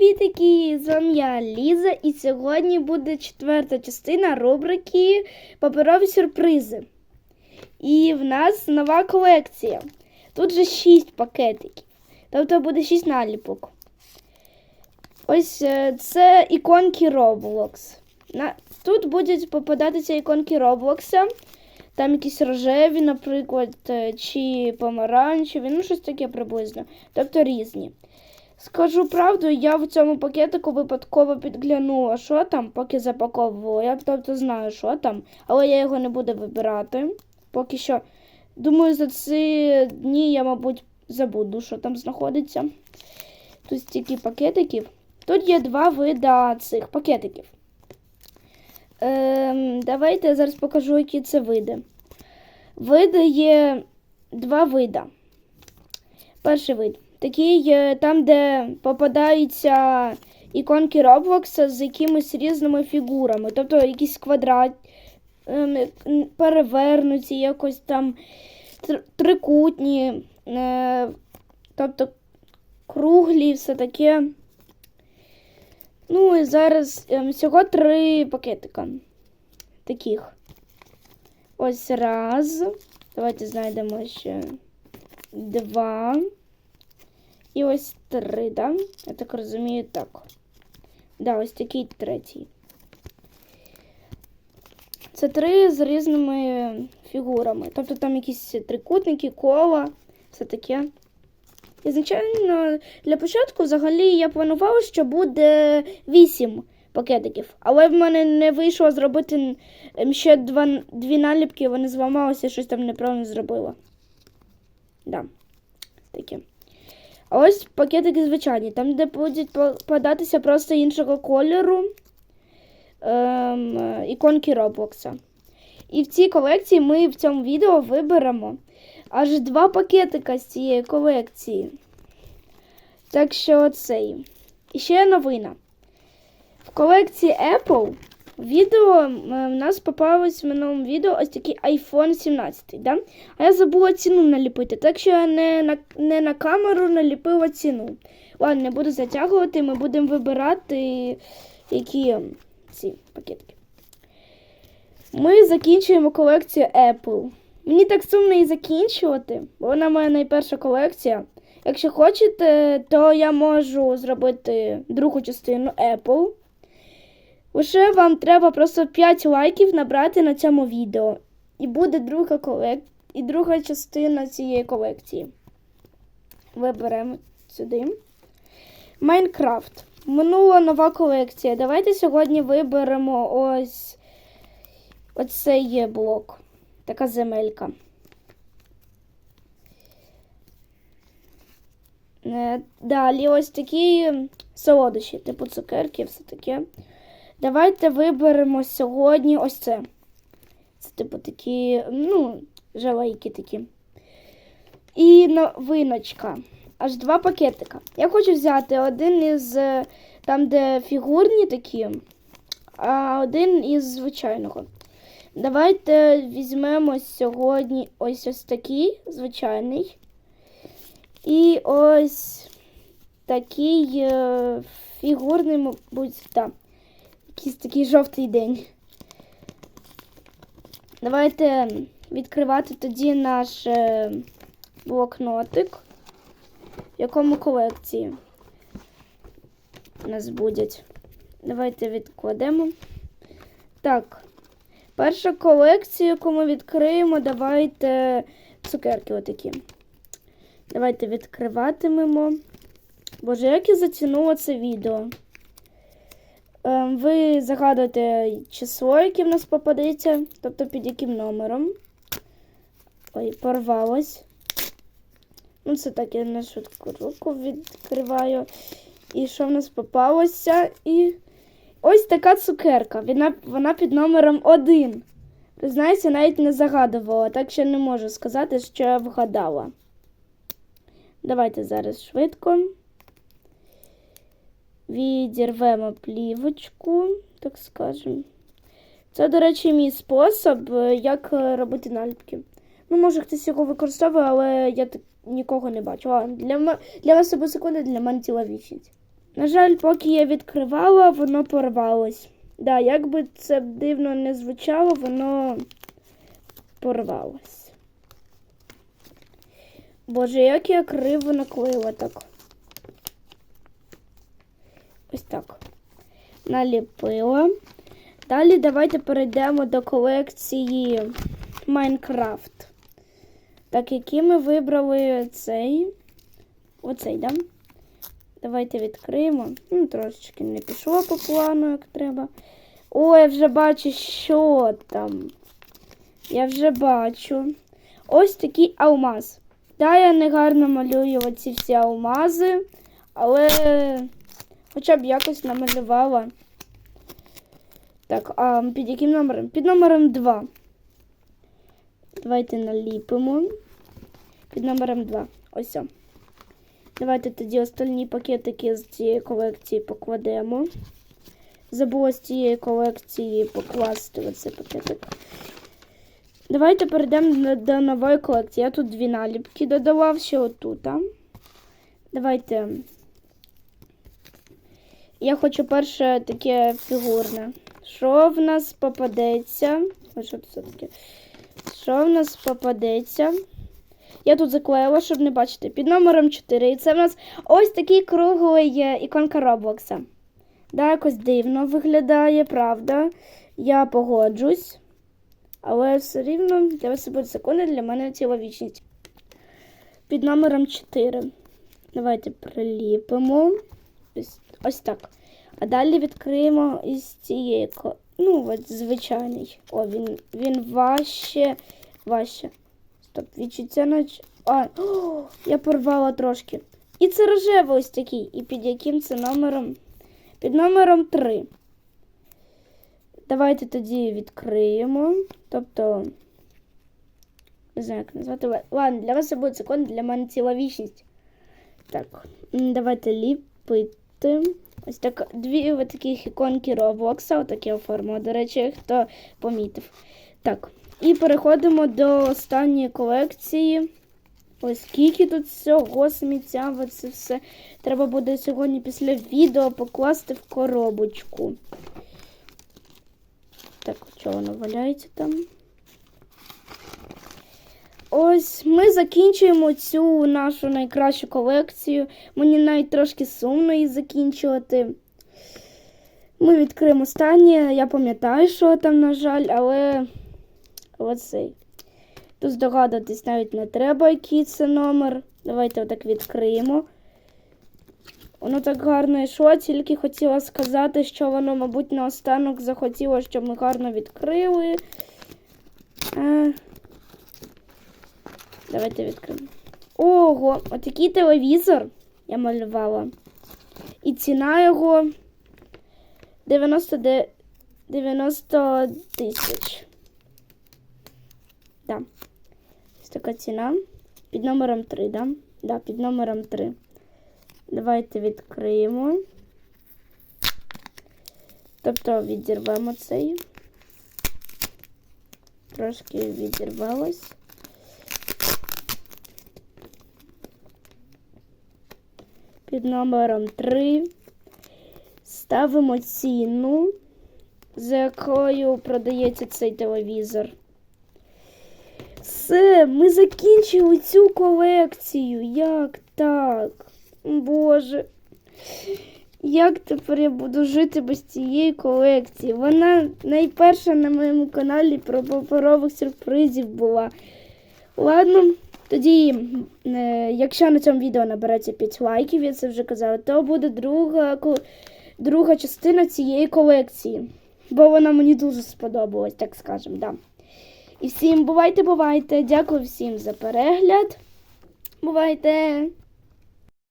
Привітики! З вами я Ліза, і сьогодні буде четверта частина рубрики Паперові сюрпризи. І в нас нова колекція. Тут же 6 пакетиків. Тобто буде 6 наліпок. Ось е, це іконки Roblox. Тут будуть попадатися іконки Роблокса. Там якісь рожеві, наприклад, е, чи помаранчеві, ну щось таке приблизно. Тобто різні. Скажу правду, я в цьому пакетику випадково підглянула, що там, поки запаковувала. Я тобто знаю, що там, але я його не буду вибирати. Поки що. Думаю, за ці дні я, мабуть, забуду, що там знаходиться. Тут стільки пакетиків. Тут є два вида цих пакетиків. Ем, давайте я зараз покажу, які це види. Види є два вида. Перший вид. Такий, е, там, де попадаються іконки Роблокса з якимись різними фігурами. Тобто якісь квадрат, ем, перевернуті, якось там трикутні, е, тобто круглі, все таке. Ну і зараз всього три пакетика таких. Ось раз. Давайте знайдемо ще два. І ось три, да? Я так розумію, так. Да, ось такий третій. Це три з різними фігурами. Тобто там якісь трикутники, кола, все таке. І, звичайно, для початку взагалі я планувала, що буде вісім пакетиків. Але в мене не вийшло зробити ще два, дві наліпки, вони зламалися, щось там неправильно зробила. Да, таке. А ось пакетики звичайні, там, де будуть податися просто іншого кольору ем, е, іконки Роблокса. І в цій колекції ми в цьому відео виберемо аж два пакетика з цієї колекції. Так що цей. І ще новина. В колекції Apple відео в нас попалось в минулому відео ось такий iPhone 17. Да? А я забула ціну наліпити, так що я не на, не на камеру наліпила ціну. Ладно, не буду затягувати, ми будемо вибирати які ці пакетики. Ми закінчуємо колекцію Apple. Мені так сумно її закінчувати, бо вона моя найперша колекція. Якщо хочете, то я можу зробити другу частину Apple. Лише вам треба просто 5 лайків набрати на цьому відео. І буде друга колек... і друга частина цієї колекції. Виберемо сюди. Майнкрафт. Минула нова колекція. Давайте сьогодні виберемо ось оцей блок. Така земелька. Е, Далі ось такі солодощі, типу цукерки, все таке. Давайте виберемо сьогодні ось це. Це, типу, такі, ну, жалейки такі. І новиночка. Аж два пакетика. Я хочу взяти один із е, там, де фігурні такі, а один із звичайного. Давайте візьмемо сьогодні ось ось такий звичайний. І ось такий е, фігурний, мабуть, так. Якийсь такий жовтий день. Давайте відкривати тоді наш е, блокнотик, в якому колекції нас будуть. Давайте відкладемо. Так, перша колекція, яку ми відкриємо, давайте цукерки отакі. Давайте відкриватимемо. Боже, як я затягнула це відео. Ем, Ви загадуєте число, яке в нас попадеться, тобто під яким номером. Ой, порвалось. Ну, це так, я на швидку руку відкриваю. І що в нас попалося? І ось така цукерка. Вона, вона під номером 1. Знаєте, навіть не загадувала, так що не можу сказати, що я вгадала. Давайте зараз швидко. Відірвемо плівочку, так скажемо. Це, до речі, мій спосіб, е, як е, робити наліпки. Ну, може, хтось його використовує, але я так нікого не бачу. А, для, для вас себе секунди, для мене ціла вічність. На жаль, поки я відкривала, воно порвалось. Да, як би це дивно не звучало, воно порвалось. Боже, як я криво наклеїла так. Ось так. Наліпила. Далі давайте перейдемо до колекції Майнкрафт. Так, які ми вибрали цей. Оцей, да? Давайте відкриємо. Ну, трошечки не пішло по плану, як треба. О, я вже бачу, що там. Я вже бачу. Ось такий алмаз. Да, я не гарно малюю оці всі алмази, але хоча б якось намалювала. Так, а під яким номером? Під номером 2. Давайте наліпимо. Під номером 2. Ось. о. Давайте тоді остальні пакетики з цієї колекції покладемо. Забула з цієї колекції покласти оцей пакетик. Давайте перейдемо до, нової колекції. Я тут дві наліпки додавав ще отут. Давайте. Я хочу перше таке фігурне. Що в нас попадеться? Що це таке? Що в нас попадеться? Я тут заклеїла, щоб не бачити. Під номером 4. І це в нас ось такий круглий іконка Роблокса. Да, якось дивно виглядає, правда. Я погоджусь. Але все рівно для вас буде закони, для мене ціла вічність. Під номером 4. Давайте приліпимо. Ось, ось так. А далі відкриємо із цієї. Ну, от звичайний. О, він, він важче. Важче. Стоп, відчуття нач... А, о, я порвала трошки. І це рожевий ось такий. І під яким це номером? Під номером 3. Давайте тоді відкриємо. Тобто. Не знаю, як назвати. Ла- Ладно, для вас це буде закон, для мене ціла вічність. Так, давайте ліпити. Ось так, дві ось таких іконки Роблокса, отакі оформила, до речі, хто помітив. Так, і переходимо до останньої колекції. Ось скільки тут всього сміття, це все. Треба буде сьогодні після відео покласти в коробочку. Так, що воно валяється там? Ось ми закінчуємо цю нашу найкращу колекцію. Мені навіть трошки сумно її закінчувати. Ми відкриємо останнє. Я пам'ятаю, що там, на жаль, але оцей. Тут здогадуватись навіть не треба, який це номер. Давайте отак відкриємо. Воно так гарно йшло, тільки хотіла сказати, що воно, мабуть, наостанок захотіло, щоб ми гарно відкрили. Давайте відкриємо. Ого, отакий телевізор я малювала. І ціна його 90, 90 тисяч. Да. Ось така ціна. Під номером 3, да? Да, під номером 3. Давайте відкриємо. Тобто відірвемо цей. Трошки відірвалось. Під номером 3 ставимо ціну, за якою продається цей телевізор. Все, ми закінчили цю колекцію. Як так? Боже. Як тепер я буду жити без цієї колекції? Вона найперша на моєму каналі про паперових сюрпризів була. Ладно, тоді, е, якщо на цьому відео набереться 5 лайків, я це вже казала, то буде друга, друга частина цієї колекції. Бо вона мені дуже сподобалась, так скажемо, да. І всім бувайте, бувайте. Дякую всім за перегляд. Бувайте!